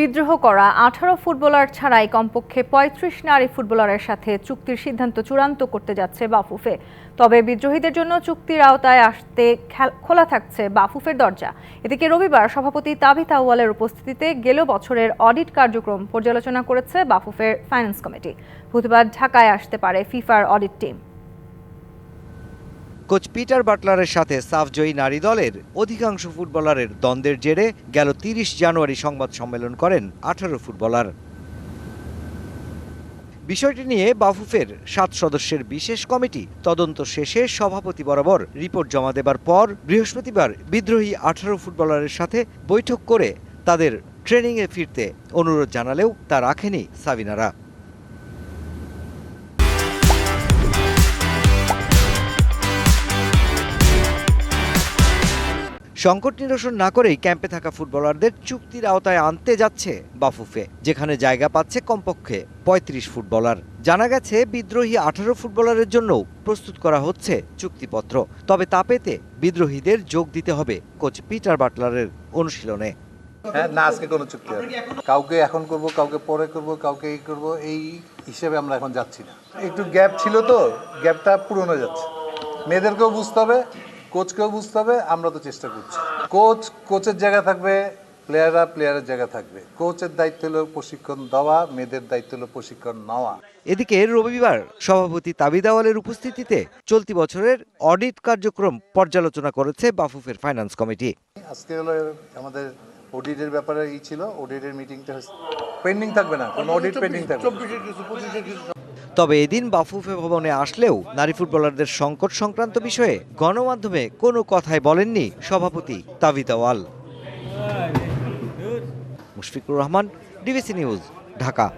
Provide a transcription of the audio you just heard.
বিদ্রোহ করা আঠারো ফুটবলার ছাড়াই কমপক্ষে পঁয়ত্রিশ নারী ফুটবলারের সাথে চুক্তির সিদ্ধান্ত চূড়ান্ত করতে যাচ্ছে বাফুফে। তবে বিদ্রোহীদের জন্য চুক্তির আওতায় আসতে খোলা থাকছে বাফুফের দরজা। এদিকে রবিবার সভাপতি তাবিত আউয়ালের উপস্থিতিতে গেল বছরের অডিট কার্যক্রম পর্যালোচনা করেছে বাফুফের ফাইন্যান্স কমিটি। বুধবার ঢাকায় আসতে পারে ফিফার অডিট টিম। কোচ পিটার বাটলারের সাথে সাফজয়ী নারী দলের অধিকাংশ ফুটবলারের দ্বন্দ্বের জেরে গেল তিরিশ জানুয়ারি সংবাদ সম্মেলন করেন আঠারো ফুটবলার। বিষয়টি নিয়ে বাফুফের সাত সদস্যের বিশেষ কমিটি তদন্ত শেষে সভাপতি বরাবর রিপোর্ট জমা দেবার পর বৃহস্পতিবার বিদ্রোহী আঠারো ফুটবলারের সাথে বৈঠক করে তাদের ট্রেনিংয়ে ফিরতে অনুরোধ জানালেও তা রাখেনি সাবিনারা। সংকট নিরসন না করেই ক্যাম্পে থাকা ফুটবলারদের চুক্তির আওতায় আনতে যাচ্ছে বাফুফে, যেখানে জায়গা পাচ্ছে কমপক্ষে পঁয়ত্রিশ ফুটবলার। জানা গেছে, বিদ্রোহী আঠারো ফুটবলারের জন্য প্রস্তুত করা হচ্ছে চুক্তিপত্র। তবে তা পেতে বিদ্রোহীদের যোগ দিতে হবে কোচ পিটার বাটলারের অনুশীলনে। হ্যাঁ না, আজকে কোনো চুক্তি কাউকে এখন করব, কাউকে পরে করব, কাউকে এই করব, এই হিসেবে আমরা এখন যাচ্ছি না। একটু গ্যাপ ছিল তো, গ্যাপটা হয়ে যাচ্ছে। মেয়েদেরকেও বুঝতে হবে কোচকেও বুঝতে হবে আমরা তো চেষ্টা করছি। কোচ কোচের জায়গা থাকবে প্লেয়াররা প্লেয়ারের জায়গা থাকবে। কোচের দায়িত্ব হলো প্রশিক্ষণ দেওয়া মেয়েদের দায়িত্ব হলো প্রশিক্ষণ নেওয়া। এদিকে রবিবার সভাপতি তাবিদাওয়ালের উপস্থিতিতে চলতি বছরের অডিট কার্যক্রম পর্যালোচনা করেছে বাফুফের ফাইন্যান্স কমিটি। আজকে হলো আমাদের অডিটের ব্যাপারে ই ছিল অডিটের মিটিংটা পেন্ডিং থাকবে না কোনো অডিট পেন্ডিং থাকবে না। তবে এদিন বাফুফে ভবনে আসলেও নারী ফুটবলারদের সংকট সংক্রান্ত বিষয়ে গণমাধ্যমে কোনো কথাই বলেননি সভাপতি তাবিদাওয়াল Mushfiqur Rahman, D B C news, Dhaka.